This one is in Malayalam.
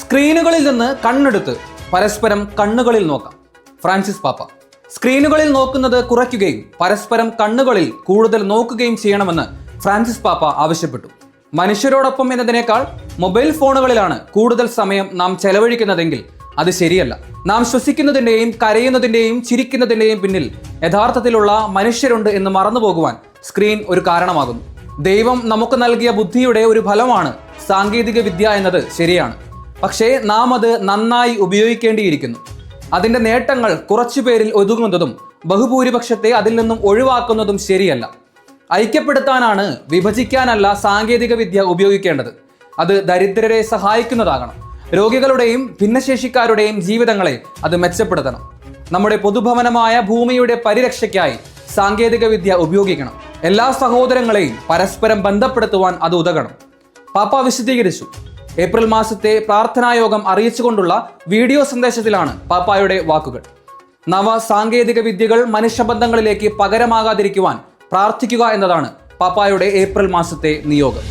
സ്ക്രീനുകളിൽ നിന്ന് കണ്ണെടുത്ത് പരസ്പരം കണ്ണുകളിൽ നോക്കാം. ഫ്രാൻസിസ് പാപ്പ. സ്ക്രീനുകളിൽ നോക്കുന്നത് കുറയ്ക്കുകയും പരസ്പരം കണ്ണുകളിൽ കൂടുതൽ നോക്കുകയും ചെയ്യണമെന്ന് ഫ്രാൻസിസ് പാപ്പ ആവശ്യപ്പെട്ടു. മനുഷ്യരോടൊപ്പം എന്നതിനേക്കാൾ മൊബൈൽ ഫോണുകളിലാണ് കൂടുതൽ സമയം നാം ചെലവഴിക്കുന്നതെങ്കിൽ അത് ശരിയല്ല. നാം ശ്വസിക്കുന്നതിന്റെയും കരയുന്നതിന്റെയും ചിരിക്കുന്നതിന്റെയും പിന്നിൽ യഥാർത്ഥത്തിലുള്ള മനുഷ്യരുണ്ട് എന്ന് മറന്നു പോകുവാൻ സ്ക്രീൻ ഒരു കാരണമാകുന്നു. ദൈവം നമുക്ക് നൽകിയ ബുദ്ധിയുടെ ഒരു ഫലമാണ് സാങ്കേതിക വിദ്യ എന്നത് ശരിയാണ്. പക്ഷേ നാം അത് നന്നായി ഉപയോഗിക്കേണ്ടിയിരിക്കുന്നു. അതിന്റെ നേട്ടങ്ങൾ കുറച്ചു പേരിൽ ഒതുങ്ങുന്നതും ബഹുഭൂരിപക്ഷത്തെ അതിൽ നിന്നും ഒഴിവാക്കുന്നതും ശരിയല്ല. ഐക്യപ്പെടുത്താനാണ് വിഭജിക്കാനല്ല സാങ്കേതിക വിദ്യ ഉപയോഗിക്കേണ്ടത്. അത് ദരിദ്രരെ സഹായിക്കുന്നതാകണം. രോഗികളുടെയും ഭിന്നശേഷിക്കാരുടെയും ജീവിതങ്ങളെ അത് മെച്ചപ്പെടുത്തണം. നമ്മുടെ പൊതുഭവനമായ ഭൂമിയുടെ പരിരക്ഷയ്ക്കായി സാങ്കേതിക വിദ്യ ഉപയോഗിക്കണം. എല്ലാ സഹോദരങ്ങളെയും പരസ്പരം ബന്ധപ്പെടുത്തുവാൻ അത് ഉതകണം. പാപ്പ വിശദീകരിച്ചു. ഏപ്രിൽ മാസത്തെ പ്രാർത്ഥനായോഗം അറിയിച്ചുകൊണ്ടുള്ള വീഡിയോ സന്ദേശത്തിലാണ് പാപ്പായുടെ വാക്കുകൾ. നവ സാങ്കേതിക വിദ്യകൾ മനുഷ്യബന്ധങ്ങളിലേക്ക് പകരമാകാതിരിക്കുവാൻ പ്രാർത്ഥിക്കുക എന്നതാണ് പാപ്പായുടെ ഏപ്രിൽ മാസത്തെ നിയോഗം.